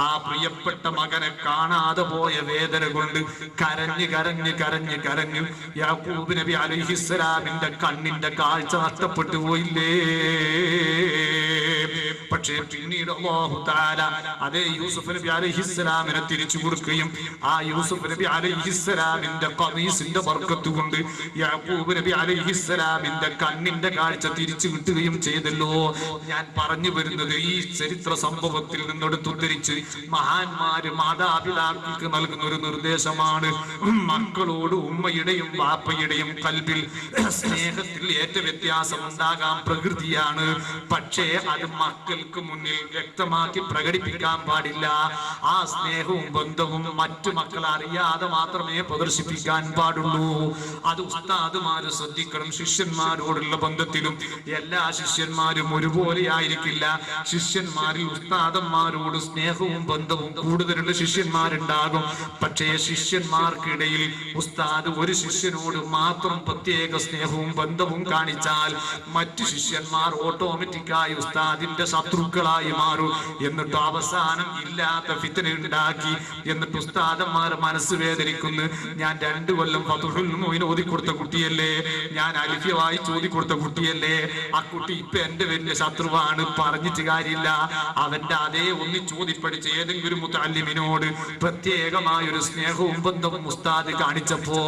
ആ പ്രിയപ്പെട്ട മകനെ കാണാതെ പോയ വേദന കൊണ്ട് കരഞ്ഞ് കരഞ്ഞ് കരഞ്ഞ് കരഞ്ഞു യാക്കൂബ് നബി അലൈഹിസ്സലാമിന്റെ കണ്ണിന്റെ കാഴ്ച നഷ്ടപ്പെട്ടു പോയില്ലേ? പക്ഷേ പിന്നീട് അല്ലാഹു തആല അതേ യൂസുഫ് നബി അലൈഹിസ്സലാമിനെ തിരിച്ചു കൊടുക്കുകയും ആ യൂസുഫ് നബി അലൈഹിസ്സലാമിന്റെ ഖമീസിന്റെ വർക്കത്ത് കൊണ്ട് യാക്കൂബ് നബി അലൈഹിസ്സലാമിന്റെ കണ്ണിന്റെ കാഴ്ച തിരിച്ചു കിട്ടുകയും ചെയ്തല്ലോ. ഞാൻ പറഞ്ഞു വരുന്നത് ഈ ചരിത്ര സംഭവത്തിൽ നിന്നെടുത്തുദ്ധരിച്ച് മഹാന്മാര് മാതാപിതാക്കൾക്ക് നൽകുന്ന ഒരു നിർദ്ദേശമാണ്. മക്കളോട് ഉമ്മയുടെയും വാപ്പയുടെയും കൽബിൽ സ്നേഹത്തിൽ ഏറ്റ വ്യത്യാസം ഉണ്ടാകാൻ പ്രകൃതിയാണ്. പക്ഷേ അത് മക്കൾക്ക് മുന്നിൽ വ്യക്തമാക്കി പ്രകടിപ്പിക്കാൻ പാടില്ല. ആ സ്നേഹവും ബന്ധവും മറ്റു മക്കൾ അറിയാതെ മാത്രമേ പ്രദർശിപ്പിക്കാൻ പാടുള്ളൂ. അത് ഉസ്താദുമാര് ശ്രദ്ധിക്കണം. ശിഷ്യന്മാരോടുള്ള ബന്ധത്തിലും എല്ലാ ശിഷ്യന്മാരും ഒരുപോലെ ആയിരിക്കില്ല. ശിഷ്യന്മാരിൽ ഉസ്താദന്മാരോട് സ്നേഹവും ബന്ധവും കൂടുതലുള്ള ശിഷ്യന്മാരുണ്ടാകും. പക്ഷേ ശിഷ്യന്മാർക്കിടയിൽ ഉസ്താദ് ഒരു ശിഷ്യനോട് മാത്രം പ്രത്യേക സ്നേഹവും ബന്ധവും കാണിച്ചാൽ മറ്റു ശിഷ്യന്മാർ ഓട്ടോമാറ്റിക്കായി ഉസ്താദിന്റെ ശത്രുക്കളായി മാറും. എന്നിട്ട് അവസാനം ഇല്ലാത്ത ഫിത്തന ഉണ്ടാക്കി. എന്നിട്ട് ഉസ്താദന്മാർ മനസ്സ് വേദനിക്കുന്നു. ഞാൻ രണ്ടു കൊല്ലം ഫതുഹുൽ ഓതി കൊടുത്ത കുട്ടിയല്ലേ? ഞാൻ അലിഫ്യമായി ചോദി കൊടുത്ത കുട്ടിയല്ലേ? ആ കുട്ടി ഇപ്പൊ എന്റെ വലിയ ശത്രുവാണ്. പറഞ്ഞിട്ട് കാര്യമില്ല. അവന്റെ അതേ ഒന്ന് ചോദിപ്പടിച്ച ഏതെങ്കിലും മുത്തല്ലിമിനോട് പ്രത്യേകമായ ഒരു സ്നേഹവും ബന്ധവും ഉസ്താദ് കാണിച്ചപ്പോ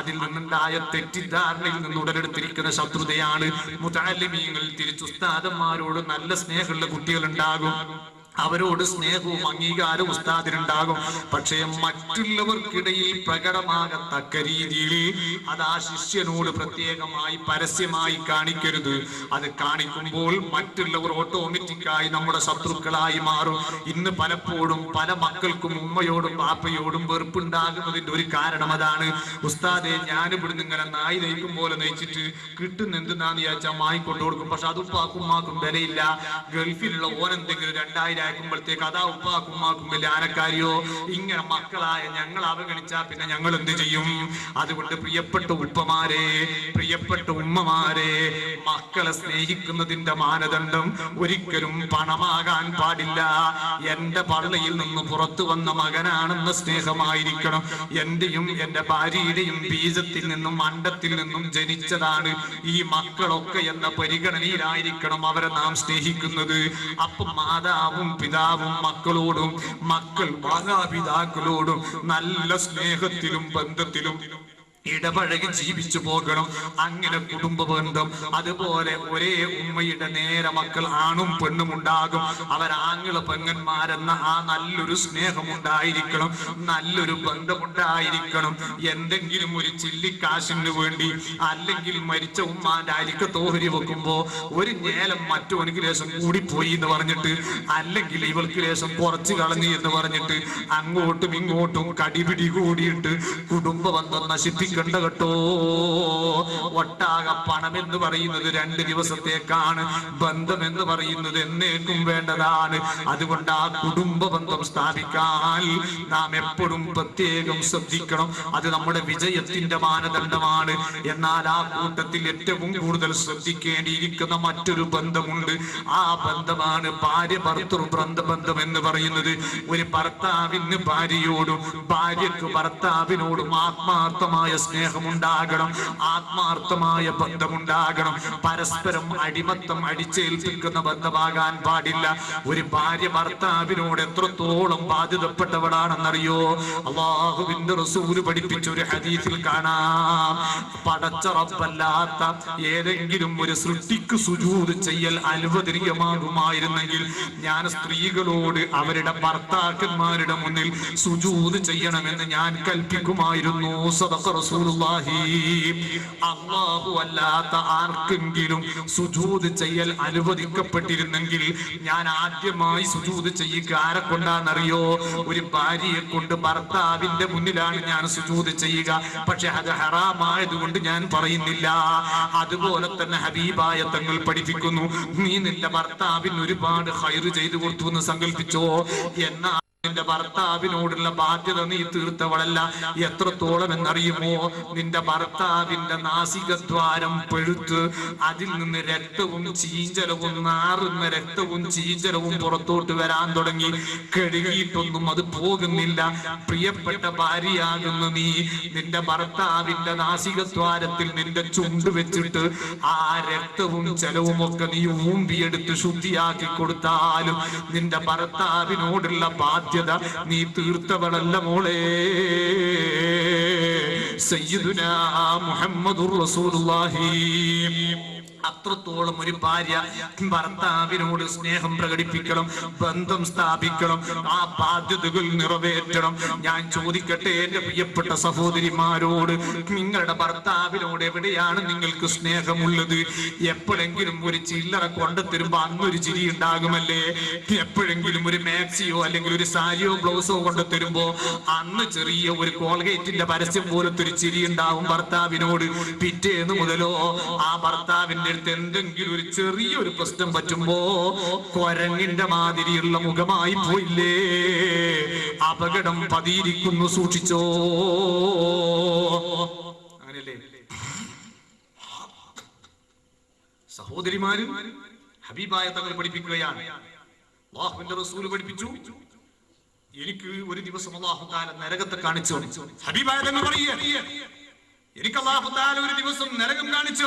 അതിൽ നിന്നുണ്ടായ തെറ്റിദ്ധാരണയിൽ നിന്ന് ഉടലെടുത്തിരിക്കുന്ന ശത്രുതയാണ് മുത്തല്ലിമീങ്ങൾ. തിരിച്ചു ഉസ്താദന്മാരോട് നല്ല സ്നേഹമുള്ള കുട്ടികൾ ഉണ്ടാകും അവരോട് സ്നേഹവും അംഗീകാരവും ഉസ്താദിനുണ്ടാകും. പക്ഷേ മറ്റുള്ളവർക്കിടയിൽ പ്രകടമാകത്തക്ക രീതിയിൽ അത് ആ ശിഷ്യനോട് പ്രത്യേകമായി പരസ്യമായി കാണിക്കരുത്. അത് കാണിക്കുമ്പോൾ മറ്റുള്ളവർ ഓട്ടോമാറ്റിക്കായി നമ്മുടെ ശത്രുക്കളായി മാറും. ഇന്ന് പലപ്പോഴും പല മക്കൾക്കും ഉമ്മയോടും പാപ്പയോടും വെറുപ്പുണ്ടാകുന്നതിന്റെ ഒരു കാരണം അതാണ്. ഉസ്താദെ ഞാൻ ഇവിടുന്ന് ഇങ്ങനെ നായി നയിക്കും പോലെ നയിച്ചിട്ട് കിട്ടുന്ന എന്തെന്നാന്ന് ചോദിച്ചാൽ വാങ്ങിക്കൊണ്ടു കൊടുക്കും. പക്ഷെ അത് പാക്കും മാക്കും വിലയില്ല. ഗൾഫിലുള്ള ഓൻ എന്തെങ്കിലും രണ്ടായിരം അയക്കുമ്പോഴത്തേക്ക് അതാ ഉപ്പാക്കും ഉമ്മാക്കും വലിയ ആനക്കാരിയോ? ഇങ്ങനെ മക്കളായ ഞങ്ങൾ അവഗണിച്ചാ പിന്നെ ഞങ്ങൾ എന്ത് ചെയ്യും? അതുകൊണ്ട് പ്രിയപ്പെട്ട ഉപ്പമാരെ പ്രിയപ്പെട്ട ഉമ്മമാരെ മക്കളെ സ്നേഹിക്കുന്നതിന്റെ മാനദണ്ഡം ഒരിക്കലും പണമാകാൻ പാടില്ല. എന്റെ പള്ളയിൽ നിന്ന് പുറത്തു വന്ന മകനാണെന്ന സ്നേഹമായിരിക്കണം. എന്റെയും എന്റെ ഭാര്യയുടെയും ബീജത്തിൽ നിന്നും അണ്ടത്തിൽ നിന്നും ജനിച്ചതാണ് ഈ മക്കളൊക്കെ എന്ന പരിഗണനയിലായിരിക്കണം അവരെ നാം സ്നേഹിക്കുന്നത്. അപ്പം മാതാവും പിതാവും മക്കളോടും മക്കൾ മാതാപിതാക്കളോടും നല്ല സ്നേഹത്തിലും ബന്ധത്തിലും ഇടപഴകി ജീവിച്ചു പോകണം. അങ്ങനെ കുടുംബ ബന്ധം അതുപോലെ ഒരേ ഉമ്മയുടെ നേരെ മക്കൾ ആണും പെണ്ണും ഉണ്ടാകും. അവരാങ്ങൾ പെങ്ങന്മാരെന്ന ആ നല്ലൊരു സ്നേഹമുണ്ടായിരിക്കണം. നല്ലൊരു ബന്ധമുണ്ടായിരിക്കണം. എന്തെങ്കിലും ഒരു ചില്ലിക്കാശിന് വേണ്ടി അല്ലെങ്കിൽ മരിച്ച ഉമ്മാന്റെ അരിക്ക തോഹരി വെക്കുമ്പോ ഒരു ഞേലം മറ്റോനിക്ക് ലേശം കൂടിപ്പോയി എന്ന് പറഞ്ഞിട്ട് അല്ലെങ്കിൽ ഇവൾക്ക് ലേശം കുറച്ച് കളഞ്ഞു എന്ന് പറഞ്ഞിട്ട് അങ്ങോട്ടും ഇങ്ങോട്ടും കടിപിടി കൂടിയിട്ട് കുടുംബ ബന്ധം നശിപ്പിക്കണ്ട കേട്ടോ. ഒട്ടാകെ പണം എന്ന് പറയുന്നത് രണ്ട് ദിവസത്തേക്കാണ്. ബന്ധം എന്ന് പറയുന്നത് എന്നേക്കും വേണ്ടതാണ്. അതുകൊണ്ട് ആ കുടുംബ ബന്ധം സ്ഥാപിക്കാൻ നാം എപ്പോഴും പ്രത്യേകം ശ്രദ്ധിക്കണം. അത് നമ്മുടെ വിജയത്തിന്റെ മാനദണ്ഡമാണ്. എന്നാൽ ആ കൂട്ടത്തിൽ ഏറ്റവും കൂടുതൽ ശ്രദ്ധിക്കേണ്ടിയിരിക്കുന്ന മറ്റൊരു ബന്ധമുണ്ട്. ആ ബന്ധമാണ് ഭാര്യ ഭർത്തൃ ബന്ധം എന്ന് പറയുന്നത്. ഒരു ഭർത്താവിന് ഭാര്യയോടും ഭാര്യക്ക് ഭർത്താവിനോടും ആത്മാർത്ഥമായ സ്നേഹമുണ്ടാകണം ആത്മാർത്ഥമായ ബന്ധമുണ്ടാകണം പരസ്പരം അടിമത്തം അടിച്ചേൽപ്പിക്കുന്ന ബന്ധമാകാൻ പാടില്ല. ഒരു ഭാര്യ ഭർത്താവിനോട് എത്രത്തോളം ബാധിതപ്പെട്ടവളാണെന്നറിയോ അള്ളാഹുവിന്റെ റസൂൽ പഠിപ്പിച്ച ഒരു ഹദീസിൽ കാണാം. പടച്ചറപ്പല്ലാത്ത ഏതെങ്കിലും ഒരു സൃഷ്ടിക്ക് സുജൂത് ചെയ്യൽ അനുവദനീയമാകുമായിരുന്നെങ്കിൽ ഞാൻ സ്ത്രീകളോട് അവരുടെ ഭർത്താക്കന്മാരുടെ മുന്നിൽ സുജൂത് ചെയ്യണമെന്ന് ഞാൻ കൽപ്പിക്കുമായിരുന്നു. റസൂലുള്ളാഹി അള്ളാഹു അല്ലാത്ത ആർക്കെങ്കിലും സുജൂത് ചെയ്യൽ അനുവദിക്കപ്പെട്ടിരുന്നെങ്കിൽ ഞാൻ ആദ്യമായി സുജൂത് ചെയ്യുക. ആരെ കൊണ്ടാണെന്നറിയോ? ഒരു ഭാര്യയെ കൊണ്ട് ഭർത്താവിന്റെ മുന്നിലാണ് ഞാൻ സുജൂത് ചെയ്യുക. പക്ഷെ അത് ഹറാമായതുകൊണ്ട് ഞാൻ പറയുന്നില്ല. അതുപോലെ തന്നെ ഹബീബായ തങ്ങൾ പഠിപ്പിക്കുന്നു. നീ നിന്റെ ഭർത്താവിന് ഒരുപാട് ഹൈറ് ചെയ്തു കൊടുത്തു എന്ന് സങ്കല്പിച്ചോ എന്നാൽ നിന്റെ ഭർത്താവിനോടുള്ള ബാധ്യത നീ തീർത്തവളല്ല. എത്രത്തോളം എന്നറിയുമോ? നിന്റെ ഭർത്താവിന്റെ നാസികദ്വാരം പെഴുത്ത് അതിൽ നിന്ന് രക്തവും ചീഞ്ചലവും നാറുന്ന രക്തവും ചീഞ്ചലവും പുറത്തോട്ട് വരാൻ തുടങ്ങി. കഴുകിയിട്ടൊന്നും അത് പോകുന്നില്ല. പ്രിയപ്പെട്ട ഭാര്യയാകുന്ന നീ. നിന്റെ ഭർത്താവിന്റെ നാസികദ്വാരത്തിൽ നിന്റെ ചുണ്ട് വെച്ചിട്ട് ആ രക്തവും ജലവും ഒക്കെ നീ ഊമ്പിയെടുത്ത് ശുദ്ധിയാക്കി കൊടുത്താലും നിന്റെ ഭർത്താവിനോടുള്ള ബാധ്യത നീ തീർത്തവളല്ല മോളെ. സയ്യിദുനാ മുഹമ്മദുർ റസൂലുള്ളാഹി. അത്രത്തോളം ഒരു ഭാര്യ ഭർത്താവിനോട് സ്നേഹം പ്രകടിപ്പിക്കണം ബന്ധം സ്ഥാപിക്കണം ആ ബാധ്യതകൾ നിറവേറ്റണം. ഞാൻ ചോദിക്കട്ടെ എന്റെ പ്രിയപ്പെട്ട സഹോദരിമാരോട് നിങ്ങളുടെ ഭർത്താവിനോട് എവിടെയാണ് നിങ്ങൾക്ക് സ്നേഹമുള്ളത്? എപ്പോഴെങ്കിലും ഒരു ചില്ലറ കൊണ്ടുത്തരുമ്പോ അന്നൊരു ചിരി ഉണ്ടാകുമല്ലേ? എപ്പോഴെങ്കിലും ഒരു മാക്സിയോ അല്ലെങ്കിൽ ഒരു സാരിയോ ബ്ലൗസോ കൊണ്ടുത്തരുമ്പോ അന്ന് ചെറിയ ഒരു കോൾഗേറ്റിന്റെ പരസ്യം പോലത്തെ ഒരു ചിരി ഉണ്ടാവും ഭർത്താവിനോട്. പിറ്റേന്ന് മുതലോ ആ ഭർത്താവിന്റെ അടുത്ത് എന്തെങ്കിലും ഒരു ചെറിയൊരു പ്രശ്നം പറ്റുമ്പോ കൊരങ്ങിന്റെ മാതിരിയുള്ള മുഖമായി പോയില്ലേ? അപകടം പതിയിരിക്കുന്നു സൂക്ഷിച്ചോ? അങ്ങനെയല്ലേ? സഹോദരിമാരും ഹബീബായ തങ്ങൾ പഠിപ്പിക്കുകയാണ്. അള്ളാഹുവിന്റെ റസൂൽ പഠിപ്പിച്ചു. എനിക്ക് ഒരു ദിവസം അള്ളാഹുദാല നരകത്തെ കാണിച്ചു ഹബീബായ തങ്ങൾ പറയുക എനിക്ക് അള്ളാഹുദാല ഒരു ദിവസം നരകം കാണിച്ചു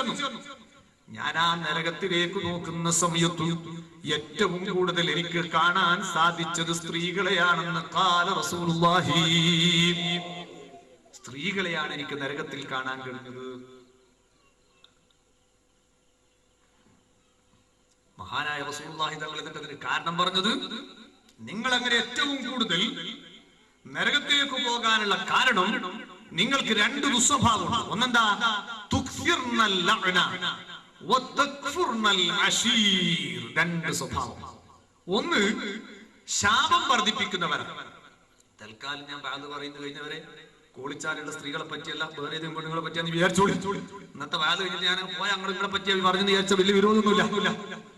ഞാൻ ആ നരകത്തിലേക്ക് നോക്കുന്ന സമയത്തു ഏറ്റവും കൂടുതൽ എനിക്ക് കാണാൻ സാധിച്ചത് സ്ത്രീകളെയാണെന്ന് കാല റസൂലുള്ളാഹി. സ്ത്രീകളെയാണ് എനിക്ക് നരകത്തിൽ കാണാൻ കഴിഞ്ഞത്. മഹാനായ റസൂലുള്ളാഹി തങ്ങൾ എന്നിട്ട് അതിന് കാരണം പറഞ്ഞത് നിങ്ങൾ അങ്ങനെ ഏറ്റവും കൂടുതൽ നരകത്തിലേക്ക് പോകാനുള്ള കാരണം നിങ്ങൾക്ക് രണ്ട് ദുസ്വഭാവമുണ്ട്. ഒന്നെന്താ? ലഅന. രണ്ട് സ്വഭാവം. ഒന്ന് ശാപം വർദ്ധിപ്പിക്കുന്നവരാണ് തൽക്കാലം ഞാൻ ബാങ്ക് പറയുന്നു കഴിഞ്ഞവരെ കോളിച്ചാലുള്ള സ്ത്രീകളെ പറ്റിയല്ല വേറെ ഏതെങ്കിലും പെണ്ണുങ്ങളെ പറ്റിയാന്ന് വിചാരിച്ചോളി. ഇന്നത്തെ വാത് കഴിഞ്ഞിട്ട് ഞാൻ പോയ അങ്ങനെ നിങ്ങളെ പറ്റിയ പറഞ്ഞു വിചാരിച്ച വലിയ വിരോധമൊന്നുമില്ല.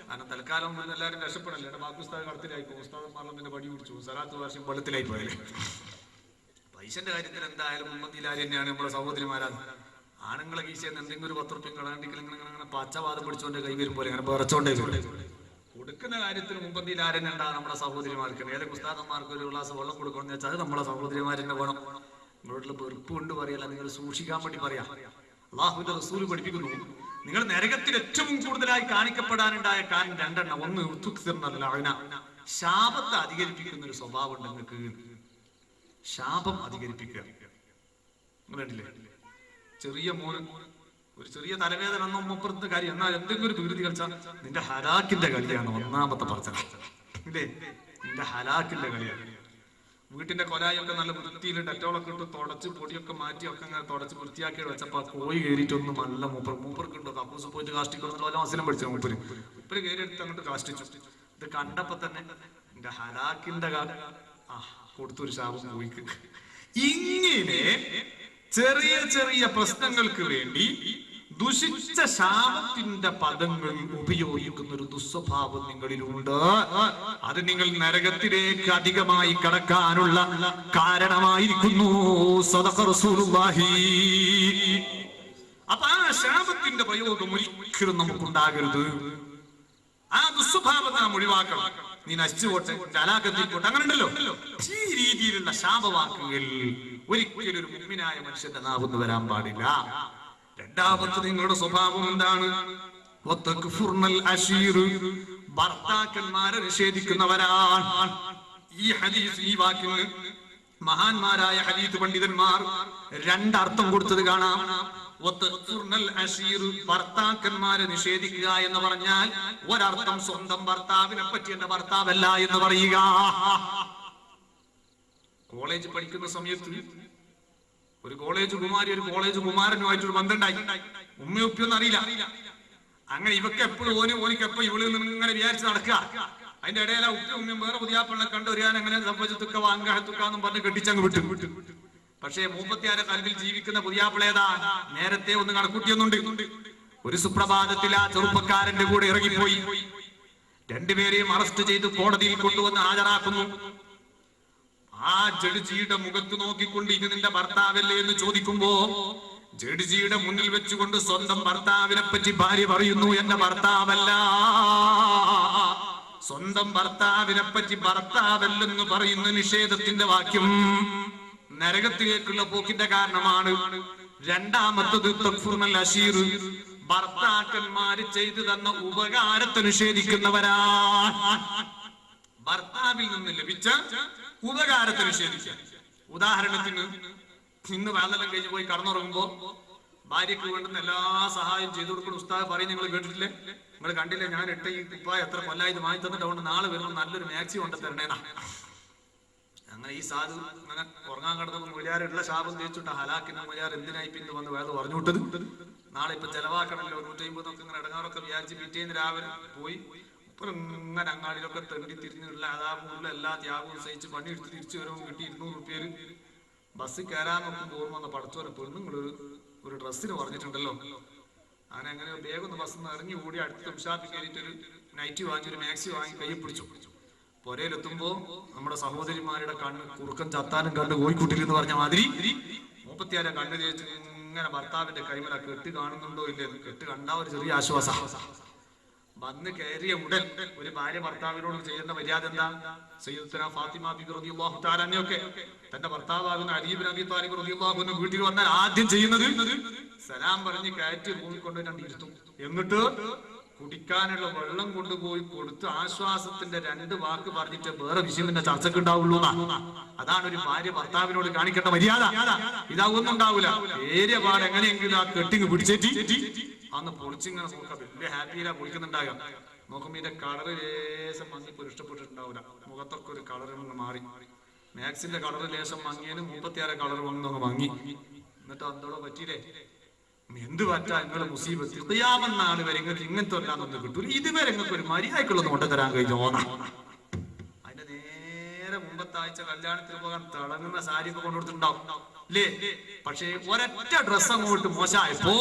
കാരണം തൽക്കാലം എല്ലാവരും രക്ഷപ്പെടല്ലേ? പുസ്തകം കടത്തിലായി പോകും ഉസ്താദന്മാരെല്ലാം പിന്നെ പടി പിടിച്ചു. സലാത്ത് വർഷം വെള്ളത്തിലായി പോയല്ലേ. പൈസന്റെ കാര്യത്തിൽ എന്തായാലും മുമ്പത്തിലാര് തന്നെയാണ് നമ്മുടെ സഹോദരിമാരാണ് ആണുങ്ങളെ കീശയെന്ന് എന്തെങ്കിലും ഒരു പത്ത് റുപ്യം കളയാണ്ടെങ്കിൽ ഇങ്ങനെ പച്ചവാദം പിടിച്ചോണ്ട് കൈ വരും പോലെ അങ്ങനെ പറച്ചോണ്ടേ. കൊടുക്കുന്ന കാര്യത്തിന് മുമ്പന്തിയിൽ ആരെന്നെ ഉണ്ടാകും നമ്മുടെ സഹോദരിമാർക്ക്? ഏതൊക്കെ ഉസ്താദന്മാർക്ക് ഒരു ഗ്ലാസ് വെള്ളം കൊടുക്കണമെന്ന് വെച്ചാൽ അത് നമ്മളെ സഹോദരിമാരെന്നെ വേണം. നമ്മളോട്ടുള്ള വെറുപ്പ് കൊണ്ട് പറയല്ല നിങ്ങൾ സൂക്ഷിക്കാൻ വേണ്ടി പറയാം. അള്ളാഹുവിന്റെ റസൂൽ പഠിപ്പിക്കുന്നു. നിങ്ങൾ നരകത്തിൽ ഏറ്റവും കൂടുതലായി കാണിക്കപ്പെടാനുണ്ടായ കാര്യം രണ്ടെണ്ണം. ഒന്ന് ഉത്തുക്സിർന്നല്ല ശാപത്തെ അധികരിപ്പിക്കുന്ന ഒരു സ്വഭാവം ഉണ്ട് നിങ്ങൾക്ക്. ശാപം അധികരിപ്പിക്കുക. നിങ്ങൾ ചെറിയ മോന് ഒരു ചെറിയ തലവേദന ഒന്നും മുപ്പുറത്ത് കാര്യം. എന്നാൽ എന്തെങ്കിലും ഒരു വികൃതി കളിച്ചാൽ നിന്റെ ഹലാക്കിന്റെ കളിയാണ് ഒന്നാമത്തെ പറച്ചത്. ഇല്ലേ നിന്റെ ഹലാക്കിന്റെ കളിയാണ്. വീട്ടിന്റെ കൊലായൊക്കെ നല്ല വൃത്തിയിൽ ഡെറ്റോളൊക്കെ ഇട്ട് തുടച്ച് പൊടിയൊക്കെ മാറ്റി ഒക്കെ അങ്ങനെ തുടച്ച് വൃത്തിയാക്കി വെച്ചപ്പോ കോഴി കയറിയിട്ടൊന്നും നല്ല മൂപ്പർ മൂപ്പർക്ക് ഉണ്ടോ കപ്പൂസ് പോയിട്ട് കാഷ്ടിക്കണം വല്ല അവസരം പഠിച്ചു മൂപ്പര്. മൂപ്പര് കയറി എടുത്ത് അങ്ങോട്ട് കാഷ്ടിച്ചു. ഇത് കണ്ടപ്പോ തന്നെ എന്റെ ഹലാക്കിന്റെ കാ ആ കൊടുത്തൊരു ശാപം കോഴിക്ക് ഇങ്ങനെ ചെറിയ ചെറിയ പ്രശ്നങ്ങൾക്ക് വേണ്ടി ദുഷിച്ച ശാപത്തിന്റെ പദങ്ങൾ ഉപയോഗിക്കുന്ന ഒരു ദുസ്വഭാവം നിങ്ങളിലുണ്ട്. അത് നിങ്ങൾ നരകത്തിലേക്ക് അധികമായി കടക്കാനുള്ള കാരണമായിരിക്കുന്നു. അപ്പൊ ആ ശാപത്തിന്റെ പ്രയോഗം ഒരിക്കലും നമുക്കുണ്ടാകരുത്. ആ ദുസ്വഭാവത്തെ നാം ഒഴിവാക്കണം. നീ നശിച്ചു പോട്ടെ ജലാകത്തിൽ അങ്ങനെ ഉണ്ടല്ലോ ഈ രീതിയിലുള്ള ശാപവാക്കുകൾ ഒരിക്കലും ഒരു മുമ്പിനായ മനുഷ്യന്റെ നാവുന്ന് വരാൻ പാടില്ല രണ്ടാമത്തെ നിങ്ങളുടെ സ്വഭാവം എന്താണ്. ഭർത്താക്കന്മാരെ നിഷേധിക്കുന്നവരാണ് ഈ ഹദീസ് ഈ വാക്കിന് മഹാന്മാരായ ഹദീസ് പണ്ഡിതന്മാർ രണ്ടർത്ഥം കൊടുത്തത് കാണാം. ഭർത്താക്കന്മാരെ നിഷേധിക്കുക എന്ന് പറഞ്ഞാൽ ഒരർത്ഥം സ്വന്തം ഭർത്താവിനെ പറ്റി എന്റെ ഭർത്താവല്ല എന്ന് പറയുക. കോളേജ് പഠിക്കുന്ന സമയത്ത് ഒരു കോളേജ് കുമാരി ഒരു കോളേജ് കുമാരനുമായിട്ട് ഒരു ബന്ധമുണ്ടായി ഉമ്മയൊപ്പിയൊന്നും അറിയില്ല. അങ്ങനെ ഇവക്ക് എപ്പോഴും ഓന് ഓനിക്ക് എപ്പോ ഇവൾ നിന്ന് ഇങ്ങനെ വിചാരിച്ച് നടക്കുക. അതിന്റെ ഇടയിൽ ആ ഉപ്പ ഉമ്മയും വേറെ പുതിയാപ്പിളെ എങ്ങനെ അറിയാൻ അങ്ങനെ സംഭവിച്ചത്തുക്ക എന്നും പറഞ്ഞ് കെട്ടിച്ചങ്ങ് വിട്ടു. പക്ഷേ മൂപ്പത്തിയാരെ കൽവിൽ ജീവിക്കുന്ന പുതിയാപ്പിളേതാ. നേരത്തെ ഒന്ന് കണക്കൂട്ടിയൊന്നുണ്ട്. ഒരു സുപ്രഭാതത്തിൽ ആ ചെറുപ്പക്കാരന്റെ കൂടെ ഇറങ്ങിപ്പോയി. രണ്ടുപേരെയും അറസ്റ്റ് ചെയ്ത് കോടതിയിൽ കൊണ്ടുവന്ന് ഹാജരാക്കുന്നു. ആ ജഡ്ജിയുടെ മുഖത്ത് നോക്കിക്കൊണ്ട് ഇത് നിന്റെ ഭർത്താവല്ലേ എന്ന് ചോദിക്കുമ്പോ ജഡ്ജിയുടെ മുന്നിൽ വെച്ചുകൊണ്ട് സ്വന്തം ഭർത്താവിനെ പറ്റി ഭാര്യ പറയുന്നു എന്റെ ഭർത്താവല്ല. സ്വന്തം ഭർത്താവിനെ പറ്റി ഭർത്താവല്ലെന്ന് പറയുന്ന നിഷേധത്തിന്റെ വാക്യം. നരകത്തിലേക്കുള്ള പോക്കിന്റെ കാരണമാണ് രണ്ടാമത്തത് ഭർത്താക്കന്മാര് ചെയ്തു തന്ന ഉപകാരത്തെ നിഷേധിക്കുന്നവരാ ഭർത്താവിൽ നിന്ന് ലഭിച്ച ഉപകാരത്തെ നിഷേധിക്കുക ഉദാഹരണത്തിന് ഇന്ന് വേദനം കഴിഞ്ഞ് പോയി കടന്നുറങ്ങുമ്പോ ഭാര്യക്ക് വേണ്ടുന്ന എല്ലാ സഹായം ചെയ്തു കൊടുക്കുന്ന ഉസ്താദ് പറയും നിങ്ങൾ കേട്ടിട്ടില്ലേ? നിങ്ങൾ കണ്ടില്ലേ? ഞാൻ ഇട്ട ഈ കുപ്പായ എത്ര കൊല്ലായി ഇത് തന്നിട്ട് അതുകൊണ്ട് നാളെ വരുമ്പോൾ നല്ലൊരു മാക്സി കൊണ്ട് തരണേന്നാ അങ്ങനെ ഈ സാധു അങ്ങനെ ഉറങ്ങാൻ കിടന്നപ്പോൾ മുലിയാറുള്ള ശാപം തിരിച്ചിട്ട് ഹലാക്കിന്റെ മുലിയാർ എന്തിനായി പിന്നെ വന്ന് വേദം പറഞ്ഞു വിട്ടത് നാളെ ഇപ്പൊ ചെലവാക്കണല്ലോ നൂറ്റി അമ്പതൊക്കെ ഇങ്ങനെ ഇടങ്ങാറൊക്കെ വിചാരിച്ച് പിറ്റേന്ന് രാവിലെ പോയി. ഇങ്ങനെ അങ്ങാടിയിലൊക്കെ തെണ്ടി തിരിഞ്ഞുള്ള അതാപുള്ള എല്ലാ ത്യാഗവും സഹിച്ച് പണി എടുത്ത് തിരിച്ചു വരുമ്പോൾ കിട്ടി ഇരുന്നൂറ് റുപ്യയിൽ ബസ് കയറാൻ നോക്കുമ്പോൾ ഓർമ്മ വന്ന പടച്ചോനെ പെണ്ണുങ്ങൾ ഒരു ഡ്രസ്സിന് പറഞ്ഞിട്ടുണ്ടല്ലോ. അങ്ങനെ അങ്ങനെ വേഗം ഒന്ന് ബസ്സിൽ നിന്ന് ഇറങ്ങി ഓടി അടുത്ത ഷാപ്പിൽ കയറിയിട്ട് ഒരു നൈറ്റ് വാങ്ങി ഒരു മാക്സി വാങ്ങി കയ്യിൽ പിടിച്ചു. പുരയിലെത്തുമ്പോ നമ്മുടെ സഹോദരിമാരുടെ കണ്ണ് കുറുക്കൻ ചത്താനും കണ്ട് കോഴിക്കുട്ടിൽ എന്ന് പറഞ്ഞ മാതിരി മുപ്പത്തിയാറ് കണ്ണ് ചേച്ച് ഇങ്ങനെ ഭർത്താവിന്റെ കൈമല കെട്ട് കാണുന്നുണ്ടോ ഇല്ലേ? കെട്ട് കണ്ട ഒരു ചെറിയ ആശ്വാസ. വന്ന് കയറിയ ഉടൻ ഒരു ഭാര്യ ഭർത്താവിനോട് ചെയ്യുന്ന മര്യാദ എന്താ? സയ്യിദ്ന ഫാത്തിമ ബിബി റളിയല്ലാഹു തആല അന്നയൊക്കെ തന്റെ ഭർത്താവാകുന്ന അലീബ് നബി താലിബ് അൻഹു വീട്ടിൽ വന്നാൽ ആദ്യം ചെയ്യുന്നത്? സലാം പറഞ്ഞ് കയറ്റി റൂമിൽ കൊണ്ടുപോയി ഇരുത്തും. എന്നിട്ട് കുടിക്കാനുള്ള വെള്ളം കൊണ്ടുപോയി കൊടുത്ത് ആശ്വാസത്തിന്റെ രണ്ട് വാക്ക് പറഞ്ഞിട്ട് വേറെ വിഷയത്തിന്റെ ചർച്ചക്ക് ഉണ്ടാവുള്ളൂ. അതാണ് ഒരു ഭാര്യ ഭർത്താവിനോട് കാണിക്കേണ്ട മര്യാദ. ഇതാവൊന്നും ഉണ്ടാവില്ല ഏരിയ പാട് എങ്ങനെയെങ്കിലും ആ കെട്ടിങ് പിടിച്ചേറ്റി. അന്ന് പൊളിച്ചിങ്ങനെ വലിയ ഹാപ്പിയിലാ പൊളിക്കുന്നുണ്ടാകാം നോക്കുമ്പോ ഇതിന്റെ കളർ ലേശം മങ്ങിപ്പോ ഇഷ്ടപ്പെട്ടിട്ടുണ്ടാവില്ല മുഖത്തൊക്കെ ഒരു കളർ മാറി. മാക്സിന്റെ കളർ ലേശം മങ്ങിയതിന് മുപ്പത്തിയാറ് കളർ വന്നങ്ങ് മങ്ങി. എന്നിട്ട് എന്തോടോ പറ്റിയില്ലേ? എന്ത് പറ്റാ നിങ്ങളെ മുസീബത്ത്? ഖിയാമത്ത് വരെ നിങ്ങൾക്ക് ഇങ്ങനത്തെ ഒരാളൊന്നും കിട്ടൂല. ഇതുവരെ നിങ്ങൾക്ക് ഒരു മര്യാദക്കുള്ള നോട്ടം തരാൻ കഴിഞ്ഞു ഓണ അതിന്റെ നേരെ മുമ്പത്തെ ആഴ്ച കല്യാണത്തിന് പോകാൻ തിളങ്ങുന്ന സാരി ഒക്കെ കൊണ്ടുകൊടുത്തിട്ടുണ്ടാവും അല്ലേ പക്ഷേ ഒരൊറ്റ ഡ്രസ് അങ്ങോട്ട് മോശമായപ്പോ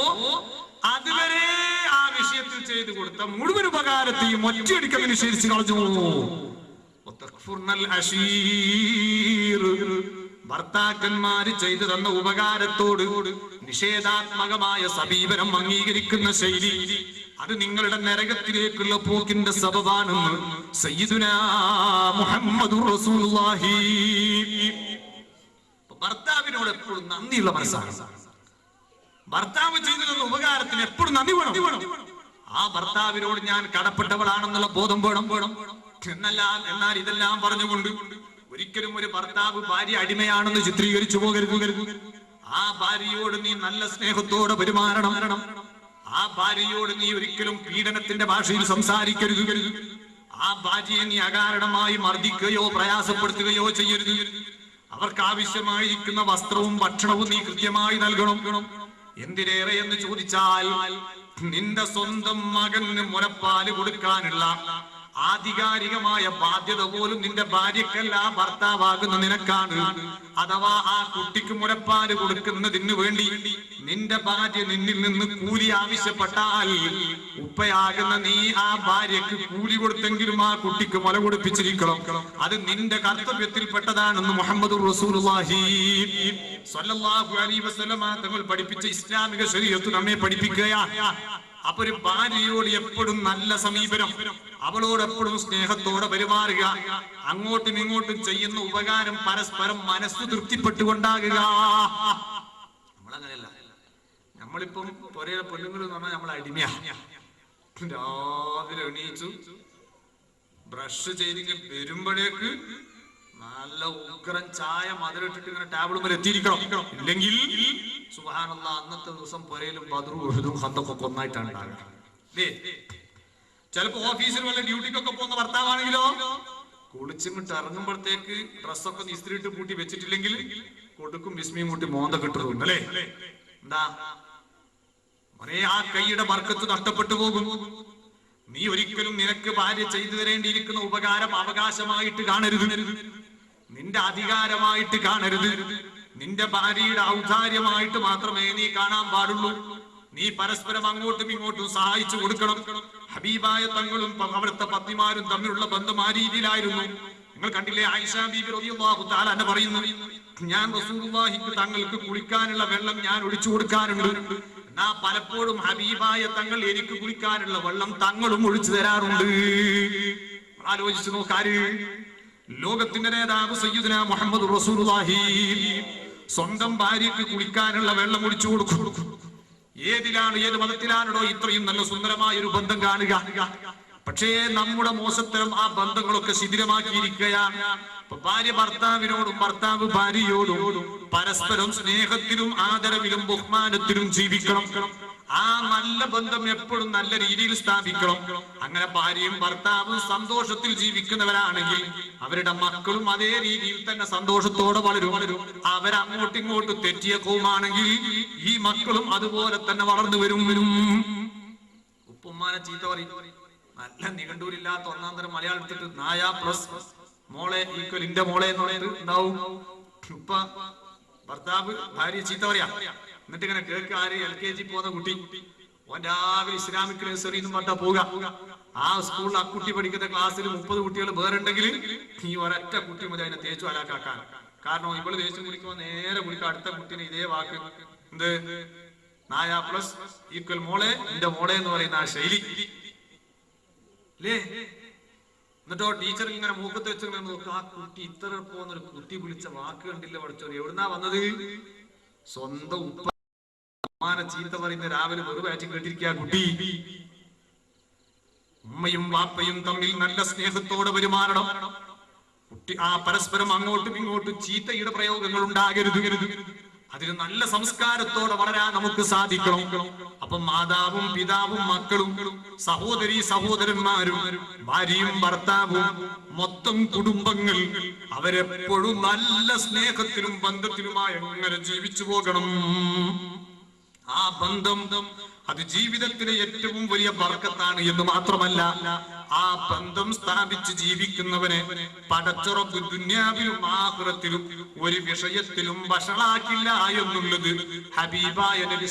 അതുവരെ ആ വിഷയത്തിൽ ചെയ്തു കൊടുത്ത മുഴുവൻ ഉപകാരത്തെയും ഒറ്റയടിക്കൽ നിഷേധിച്ച് കളഞ്ഞു. ഭർത്താക്കന്മാര് ചെയ്തു തന്ന ഉപകാരത്തോട് നിഷേധാത്മകമായ സമീപനം അംഗീകരിക്കുന്ന ശൈലി. അത് നിങ്ങളുടെ നരകത്തിലേക്കുള്ള പോക്കിന്റെ സബബാണെന്ന് സയ്യിദുനാ ഭർത്താവിനോട് എപ്പോഴും നന്ദിയുള്ള മനസ്സാണ്. ഭർത്താവ് ചെയ്തു തന്ന ഉപകാരത്തിന് എപ്പോഴും നന്ദി വേണം. ആ ഭർത്താവിനോട് ഞാൻ കടപ്പെട്ടവളാണെന്നുള്ള ബോധം വേണം. വേണം എന്നല്ല എന്നാൽ ഇതെല്ലാം പറഞ്ഞുകൊണ്ട് ഒരിക്കലും ഒരു ഭർത്താവ് ഭാര്യ അടിമയാണെന്ന് ചിത്രീകരിച്ചു പോകരുത്. ആ ഭാര്യയോട് നീ നല്ല സ്നേഹത്തോടെ പെരുമാറണം. ആ ഭാര്യയോട് നീ ഒരിക്കലും പീഡനത്തിന്റെ ഭാഷയിൽ സംസാരിക്കരുത്. ആ ഭാര്യയെ നീ അകാരണമായി മർദ്ദിക്കുകയോ പ്രയാസപ്പെടുത്തുകയോ ചെയ്യരുത്. അവർക്ക് ആവശ്യമായിരിക്കുന്ന വസ്ത്രവും ഭക്ഷണവും നീ കൃത്യമായി നൽകണം. എന്തിനേറെ എന്ന് ചോദിച്ചാൽ നിന്റെ സ്വന്തം മകന് മുലപ്പാൽ കൊടുക്കാനുള്ള ആധികാരികമായ ബാധ്യത പോലും നിന്റെ ഭാര്യക്കല്ല ഭർത്താവാകുന്ന നിനക്കാണ്. അഥവാ ആ കുട്ടിക്ക് മുലപ്പാൽ കൊടുക്കുന്നതിന് വേണ്ടി നിന്റെ ഭാര്യ നിന്നിൽ നിന്ന് കൂലി ആവശ്യപ്പെട്ടാൽ ഉപ്പയാകുന്ന നീ ആ ഭാര്യക്ക് കൂലി കൊടുത്തെങ്കിലും ആ കുട്ടിക്ക് മുല കൊടുപ്പിച്ചിരിക്കണം. അത് നിന്റെ കർത്തവ്യത്തിൽപ്പെട്ടതാണെന്ന് മുഹമ്മദ് തങ്ങൾ പഠിപ്പിച്ച ഇസ്ലാമിക ശരീരത്ത് നമ്മെ പഠിപ്പിക്കുകയാണ് അപ്പൊ ഒരു ഭാര്യയോട് എപ്പോഴും നല്ല സമീപനം. അവളോട് എപ്പോഴും സ്നേഹത്തോടെ പെരുമാറുക. അങ്ങോട്ടും ഇങ്ങോട്ടും ചെയ്യുന്ന ഉപകാരം പരസ്പരം മനസ്സ് തൃപ്തിപ്പെട്ടുകൊണ്ടാകുക. നമ്മളങ്ങനെയല്ല. നമ്മളിപ്പം ഒരേ പെണ്ണുങ്ങൾ പറഞ്ഞാൽ നമ്മൾ അടിമയാ. രാവിലെ എണീച്ചു ബ്രഷ് ചെയ്തിങ്ങനെ വരുമ്പോഴേക്ക് നല്ല ഉഗ്രൻ ചായ മധുരട്ടിട്ട് ഇങ്ങനെ ടാബിളും മേലെ എത്തിയിരിക്കണം. ഇല്ലെങ്കിൽ സുഹാനുള്ള അന്നത്തെ ദിവസം പുരയിലും ബദറും ഹന്തൊക്കെ അല്ലേ ചിലപ്പോ ഓഫീസിൽ വല്ല ഡ്യൂട്ടിക്കൊക്കെ പോകുന്ന ഭർത്താവാണെങ്കിലോ കുളിച്ചിങ്ങോട്ട് ഇറങ്ങുമ്പോഴത്തേക്ക് ഡ്രസ്സൊക്കെ ഇസ്തിരിട്ട് പൂട്ടി വെച്ചിട്ടില്ലെങ്കിൽ കൊടുക്കും വിസ്മയും കൂട്ടി മോന്ത കിട്ടുന്നുണ്ട് അല്ലേ? എന്താ? ഒരേ ആ കൈയുടെ വർക്കത്ത് നഷ്ടപ്പെട്ടു പോകും. നീ ഒരിക്കലും നിനക്ക് ഭാര്യ ചെയ്തു തരേണ്ടിയിരിക്കുന്ന ഉപകാരം അവകാശമായിട്ട് കാണരുത്. നിന്റെ അധികാരമായിട്ട് കാണരുത്. നിന്റെ ഭാര്യയുടെ ഔദാര്യമായിട്ട് മാത്രമേ നീ കാണാൻ പാടുള്ളൂ. നീ പരസ്പരം അങ്ങോട്ടും ഇങ്ങോട്ടും സഹായിച്ചു കൊടുക്കണം. ഹബീബായ തങ്ങളും അവിടുത്തെ പത്നിമാരും തമ്മിലുള്ള ബന്ധം ആ രീതിയിലായിരുന്നു. നിങ്ങൾ കണ്ടില്ലേ ആയിഷ ബീബി എന്നെ പറയുന്നു ഞാൻ റസൂലുള്ളാഹിക്ക് തങ്ങൾക്ക് കുളിക്കാനുള്ള വെള്ളം ഞാൻ ഒഴിച്ചു കൊടുക്കാറുണ്ട്. എന്നാ പലപ്പോഴും ഹബീബായ തങ്ങൾ എനിക്ക് കുളിക്കാനുള്ള വെള്ളം തങ്ങളും ഒഴിച്ചു തരാറുണ്ട്. ആലോചിച്ചു നോക്കാര് ലോകത്തിന്റെ നേതാവ് സയ്യിദുന മുഹമ്മദ് റസൂലുള്ളാഹി. സ്വന്തം ഭാര്യക്ക് കുളിക്കാനുള്ള വെള്ളം ഒഴിച്ചു കൊടുക്കും. ഏതിലാണ് ഏത് മതത്തിലാണോ ഇത്രയും നല്ല സുന്ദരമായ ഒരു ബന്ധം കാണുക. പക്ഷേ നമ്മുടെ മോശത്തരം ആ ബന്ധങ്ങളൊക്കെ ശിഥിലമാക്കിയിരിക്കുകയാണ്. ഭാര്യ ഭർത്താവിനോടും ഭർത്താവ് ഭാര്യയോടും പരസ്പരം സ്നേഹത്തിലും ആദരവിലും ബഹുമാനത്തിലും ജീവിക്കണം. ആ നല്ല ബന്ധം എപ്പോഴും നല്ല രീതിയിൽ സ്ഥാപിക്കണം. അങ്ങനെ ഭാര്യയും ഭർത്താവും സന്തോഷത്തിൽ ജീവിക്കുന്നവരാണെങ്കിൽ അവരുടെ മക്കളും അതേ രീതിയിൽ തന്നെ സന്തോഷത്തോടെ വളരും. അവരങ്ങോട്ടും ഇങ്ങോട്ടും തെറ്റിയ കോമാണെങ്കിൽ ഈ മക്കളും അതുപോലെ തന്നെ വളർന്നു വരും. വരും ഉപ്പുമ്മാനെ ചീത്ത പറയും. നല്ല നിഘണ്ടൂരില്ലാത്ത ഒന്നാം തരം മലയാളം എടുത്തിട്ട് നായ പ്ലസ് മോളെ ഈക്വൽ ഇന്റെ മോളെ എന്ന് പറഞ്ഞിട്ട് ഉണ്ടാവും. ഉപ്പ ഭർത്താവ് ഭാര്യ ചീത്ത പറയാ. എന്നിട്ട് ഇങ്ങനെ കേക്ക് ആര്? എൽ കെ ജി പോകുന്ന കുട്ടി. ഓൻ രാവിലെ ഇസ്ലാമിക് നഴ്സറി എന്ന് പറഞ്ഞാ പോവുക. ആ സ്കൂളിൽ ആ കുട്ടി പഠിക്കുന്ന ക്ലാസ്സിൽ മുപ്പത് കുട്ടികൾ വേറുണ്ടെങ്കിൽ ഈ ഒരൊറ്റ കുട്ടി മതി അതിനെ തേച്ചു അലാക്കാക്കാൻ കാരണം ഇവൾ തേച്ചു കുടിക്കുമ്പോ നേരെ കുടിക്കുക അടുത്ത കുട്ടീനെ ഇതേ വാക്ക്. എന്ത്? നായ പ്ലസ് ഈക്വൽ മോളെ എന്റെ മോളെ എന്ന് പറയുന്ന ആ ശൈലി. എന്നിട്ടോ ടീച്ചർ ഇങ്ങനെ മൂക്കത്ത് വെച്ച് നോക്കുക ആ കുട്ടി ഇത്ര പോകുന്ന ഒരു കുട്ടി വിളിച്ച വാക്ക് കണ്ടില്ല പഠിച്ചോ എവിടുന്നാ വന്നത്? സ്വന്തം ഉമ്മാനെ ചീത്ത പറയുന്ന രാവിലെ കേട്ടിരിക്കുക കുട്ടി. ഉമ്മയും വാപ്പയും തമ്മിൽ നല്ല സ്നേഹത്തോടെ പെരുമാറണം. കുട്ടി ആ പരസ്പരം അങ്ങോട്ടും ഇങ്ങോട്ടും ചീത്തയുടെ പ്രയോഗങ്ങൾ ഉണ്ടാകരുത്. അതിന് നല്ല സംസ്കാരത്തോടെ വളരാൻ നമുക്ക് സാധിക്കണം. അപ്പൊ മാതാവും പിതാവും മക്കളും സഹോദരി സഹോദരന്മാരും ഭാര്യയും ഭർത്താവും മൊത്തം കുടുംബങ്ങൾ അവരെപ്പോഴും നല്ല സ്നേഹത്തിലും ബന്ധത്തിലുമായി അങ്ങനെ ജീവിച്ചു പോകണം. ആ ബന്ധം അത് ജീവിതത്തിലെ ഏറ്റവും വലിയ ബർക്കത്താണ് എന്ന് മാത്രമല്ല ആ ബന്ധം സ്ഥാപിച്ച് ജീവിക്കുന്നവനെ പടച്ചുറപ്പ് ദുന്യാവിലും ആഹുറത്തിലും ഒരു വിഷയത്തിലും വഷളാക്കില്ല എന്നുള്ളത് ഹബീബായ നബി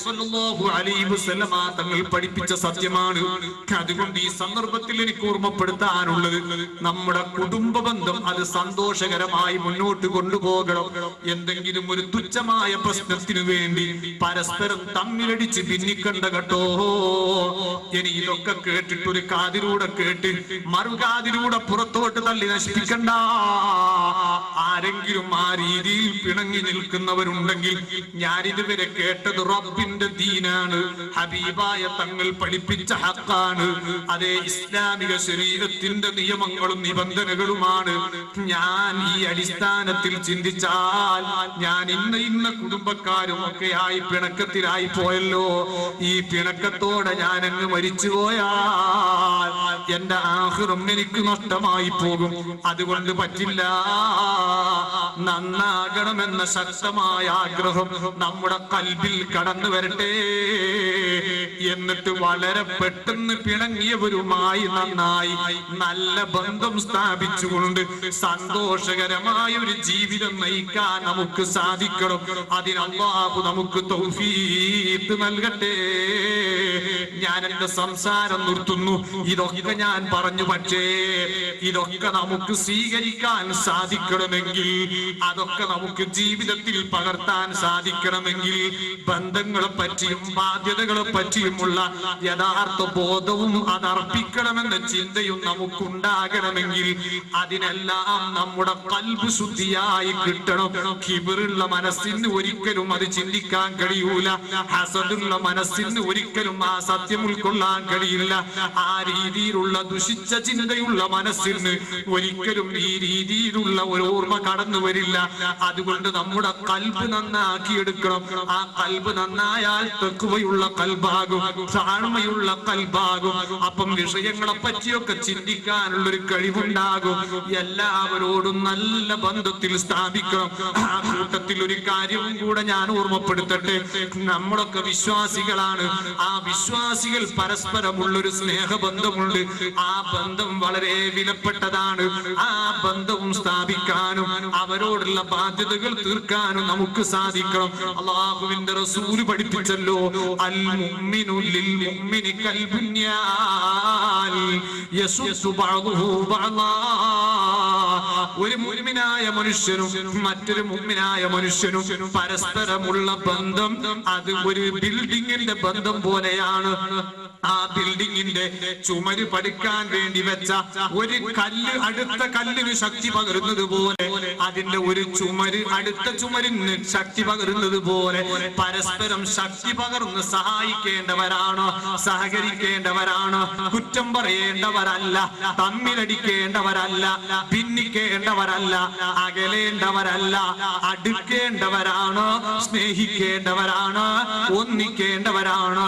അലൈഹി വസല്ലമ തങ്ങൾ പഠിപ്പിച്ച സത്യമാണ്. അതുകൊണ്ട് ഈ സന്ദർഭത്തിൽ എനിക്ക് ഓർമ്മപ്പെടുത്താനുള്ളത് നമ്മുടെ കുടുംബ ബന്ധം അത് സന്തോഷകരമായി മുന്നോട്ട് കൊണ്ടുപോകണം. എന്തെങ്കിലും ഒരു തുച്ഛമായ പ്രശ്നത്തിനു വേണ്ടി പരസ്പരം തമ്മിലടിച്ച് ഭിന്നിക്കണ്ട കേട്ടോ. ഇനി ഇതൊക്കെ കേട്ടിട്ടൊരു കാതിലൂടെ കേട്ട് മറുകാതിലൂടെ പുറത്തോട്ട് തള്ളി നശിപ്പിക്കണ്ട. ആരെങ്കിലും ആ രീതിയിൽ പിണങ്ങി നിൽക്കുന്നവരുണ്ടെങ്കിൽ ഞാൻ ഇതുവരെ കേട്ടത് റബ്ബിന്റെ ദീനാണ്. ഹബീബായ തങ്ങൾ പഠിപ്പിച്ച ഹക്കാണ്. അതേ ഇസ്ലാമിക ശരീരത്തിന്റെ നിയമങ്ങളും നിബന്ധനകളുമാണ്. ഞാൻ ഈ അടിസ്ഥാനത്തിൽ ചിന്തിച്ചാൽ ഞാൻ ഇന്ന ഇന്ന കുടുംബക്കാരും ഒക്കെ ആയി പിണക്കത്തിലായി പോയല്ലോ. ഈ പിണക്കത്തോടെ ഞാൻ അങ്ങ് മരിച്ചു പോയാൽ എന്റെ ആഹ്റം എനിക്ക് നഷ്ടമായി പോകും. അതുകൊണ്ട് പറ്റില്ല. നന്നാകണമെന്ന ശക്തമായ ആഗ്രഹം നമ്മുടെ കൽവിൽ കടന്നു വരട്ടെ. എന്നിട്ട് വളരെ പെട്ടെന്ന് പിണങ്ങിയവരുമായി നന്നായി നല്ല ബന്ധം സ്ഥാപിച്ചുകൊണ്ട് സന്തോഷകരമായ ഒരു ജീവിതം നയിക്കാൻ നമുക്ക് സാധിക്കണം. അതിനല്ലാഹു നമുക്ക് നൽകട്ടെ. ഞാൻ എന്റെ സംസാരം നിർത്തുന്നു. ഇതൊക്കെ ഞാൻ പറഞ്ഞു പക്ഷേ ഇതൊക്കെ നമുക്ക് സ്വീകരിക്കാൻ സാധിക്കണമെങ്കിൽ അതൊക്കെ നമുക്ക് ജീവിതത്തിൽ പകർത്താൻ സാധിക്കണമെങ്കിൽ ബന്ധങ്ങളെ പറ്റിയും ബാധ്യതകളെ പറ്റിയുമുള്ള യഥാർത്ഥ ബോധവും അതർപ്പിക്കണമെന്ന ചിന്തയും നമുക്കുണ്ടാകണമെങ്കിൽ അതിനെല്ലാം നമ്മുടെ കൽബ് ശുദ്ധിയായി കിട്ടണം. കിബിറുള്ള മനസ്സിന് ഒരിക്കലും അത് ചിന്തിക്കാൻ കഴിയൂല. ഹസദുള്ള മനസ്സിന് ഒരിക്കലും ആ സത്യം ഉൾക്കൊള്ളാൻ കഴിയില്ല. ആ രീതിയിലുള്ള ദുഷിച്ച ചിന്തയുള്ള മനസ്സിന് ഒരിക്കലും ഈ രീതിയിലുള്ള ഒരു ഓർമ്മ കടന്നു വരില്ല. അതുകൊണ്ട് നമ്മുടെ കൽബ് നന്നാക്കിയെടുക്കണം. ആ കൽബ് നന്നായാൽ തെക്കുവയുള്ള കൽബാകും താഴ്മയുള്ള കൽബാകും. അപ്പം വിഷയങ്ങളെ പറ്റിയൊക്കെ ചിന്തിക്കാനുള്ള ഒരു കഴിവുണ്ടാകും. എല്ലാവരോടും നല്ല ബന്ധത്തിൽ സ്ഥാപിക്കണം. ആ കൂട്ടത്തിൽ ഒരു കാര്യവും കൂടെ ഞാൻ ഓർമ്മപ്പെടുത്തട്ടെ. നമ്മളൊക്കെ വിശ്വാസികളാണ്. ആ വിശ്വാസികൾ പരസ്പരമുള്ളൊരു സ്നേഹബന്ധമുണ്ട്. ബന്ധം വളരെ വിലപ്പെട്ടതാണ്. ആ ബന്ധം സ്ഥാപിക്കാനും അവരോടുള്ള ബാധ്യതകൾ തീർക്കാനും നമുക്ക് സാധിക്കണം. അള്ളാഹുവിന്റെ റസൂൽ പഠിപ്പിച്ചല്ലോ അൽ ലിൽ ബഅദുഹു ബഅദാ. ഒരു മുഅ്മിനായ മനുഷ്യനും മറ്റൊരു മുമ്മിനായ മനുഷ്യനും പരസ്പരമുള്ള ബന്ധം അത് ഒരു ബിൽഡിങ്ങിന്റെ ബന്ധം പോലെയാണ്. ആ ബിൽഡിങ്ങിന്റെ ചുമര് പഠിക്കാൻ വേണ്ടി വെച്ച ഒരു കല്ല് അടുത്ത കല്ലിന് ശക്തി പകരുന്നത് പോലെ അതിന്റെ ഒരു ചുമര് അടുത്ത ചുമരിന് ശക്തി പകരുന്നത് പോലെ പരസ്പരം ശക്തി പകർന്ന് സഹായിക്കേണ്ടവരാണോ സഹകരിക്കേണ്ടവരാണ്. കുറ്റം പറയേണ്ടവരല്ല തമ്മിലടിക്കേണ്ടവരല്ല ഭിന്നിക്കേണ്ടവരല്ല അകലേണ്ടവരല്ല അടുക്കേണ്ടവരാണ് സ്നേഹിക്കേണ്ടവരാണ് ഒന്നിക്കേണ്ടവരാണ്.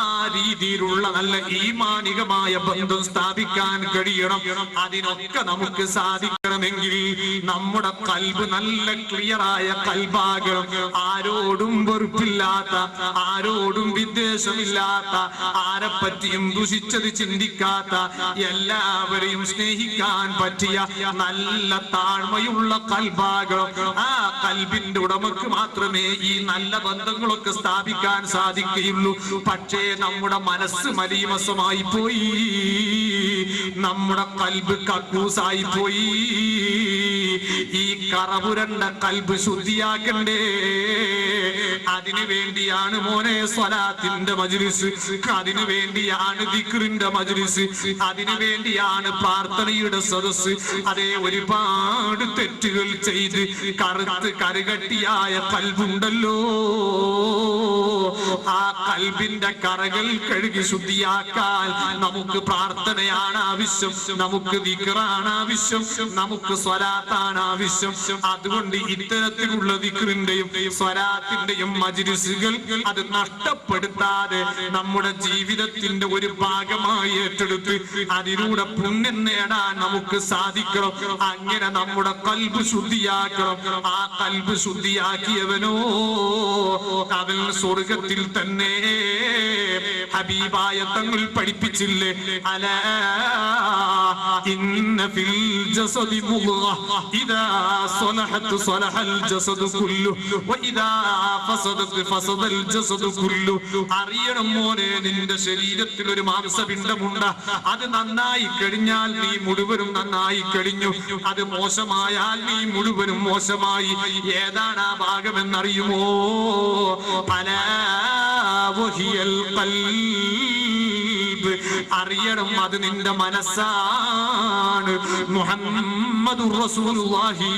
ആ രീതിയിലുള്ള നല്ല ഈമാനികമായ ബന്ധം സ്ഥാപിക്കാൻ കഴിയണം. അതിനൊക്കെ നമുക്ക് സാധിക്കണമെങ്കിൽ നമ്മുടെ കൽബ് നല്ല ക്ലിയറായ കൽബാകണം ആരോടും വെറുപ്പില്ലാത്ത ആരോടും വിദ്വേഷമില്ലാത്ത ആരെ പറ്റിയും ദുഷിച്ചത് ചിന്തിക്കാത്ത എല്ലാവരെയും സ്നേഹിക്കാൻ പറ്റിയ നല്ല താഴ്മയുള്ള കൽബാകണം ആ കൽബിന്റെ ഉടമക്ക് മാത്രമേ ഈ നല്ല ബന്ധങ്ങളൊക്കെ സ്ഥാപിക്കാൻ സാധിക്കുകയുള്ളൂ. പക്ഷേ നമ്മുടെ മനസ്സ് മലീമസമായി പോയി. നമ്മുടെ കൽബ് കക്കൂസായി പോയി. ഈ കറപുരണ്ട കൽബ് ശുദ്ധിയാക്കണ്ടേ? അതിനു വേണ്ടിയാണ് മോനെ സ്വലാത്തിന്റെ മജ്ലിസ്. അതിനു വേണ്ടിയാണ് ദിക്റിന്റെ മജ്ലിസ്. അതിനു വേണ്ടിയാണ് പ്രാർത്ഥനയുടെ സദസ് അതേ ഒരുപാട് തെറ്റുകൾ ചെയ്ത് കറുത്ത് കരുകട്ടിയായ കൽബുണ്ടല്ലോ. ആ കൽബിന്റെ കറകൾ കഴുകി ശുദ്ധിയാക്കാൻ നമുക്ക് പ്രാർത്ഥനയാണ് ആവശ്യം. നമുക്ക് ദിക്റാണ് ആവശ്യം. നമുക്ക് സ്വലാത്താണ് ആവശ്യം അതുകൊണ്ട് ഇത്തരത്തിലുള്ള വിക്രിന്റെയും സ്വരാത്തിന്റെയും മജിരിസുകൾ അത് നഷ്ടപ്പെടുത്താതെ നമ്മുടെ ജീവിതത്തിന്റെ ഒരു ഭാഗമായി ഏറ്റെടുത്ത് അതിലൂടെ പുണ്യം നേടാൻ നമുക്ക് സാധിക്കണം. അങ്ങനെ നമ്മുടെ കൽബ് ശുദ്ധിയാക്കണം. ആ കൽബ് ശുദ്ധിയാക്കിയവനോ അവൻ സ്വർഗത്തിൽ തന്നെ ഹബീബായ തങ്ങൾ പഠിപ്പിച്ചില്ലേ? അല ഇന്ന ഫിൽ ജസദി മുദ്ഗ ഇദാ സ്വലഹത് സ്വലഹൽ ജസദു കുല്ലു വഇദാ ഫസദത് ഫസദൽ ജസദു കുല്ലു അറിയണം മോനെ നിന്റെ ശരീരത്തിൽ ഒരു മാംസപിണ്ഡമുണ്ട്. അത് നന്നായി കഴിഞ്ഞാൽ നീ മുഴുവനും നന്നായി കഴിഞ്ഞു. അത് മോശമായാൽ നീ മുഴുവനും മോശമായി. ഏതാണ് ആ ഭാഗമെന്നറിയുമോ? പല വഹിയൽ ഖൽബ് അറിയണം അത് നിന്റെ മനസ്സാണ്. മുഹമ്മദുർ റസൂലുള്ളാഹി.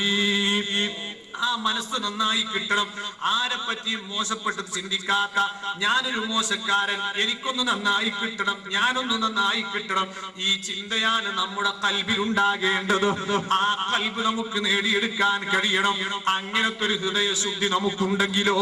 ആ മനസ്സ് നന്നായി കിട്ടണം. ആരെ പറ്റിയും മോശപ്പെട്ടത് ചിന്തിക്കാത്ത. ഞാനൊരു മോശക്കാരൻ. എനിക്കൊന്ന് നന്നായി കിട്ടണം. ഞാനൊന്ന് നന്നായി കിട്ടണം. ഈ ചിന്തയാണ് നമ്മുടെ കൽബിൽ ഉണ്ടാകേണ്ടത്. ആ കൽബ് നമുക്ക് നേടിയെടുക്കാൻ കഴിയണം. അങ്ങനത്തെ ഒരു ഹൃദയശുദ്ധി നമുക്കുണ്ടെങ്കിലോ?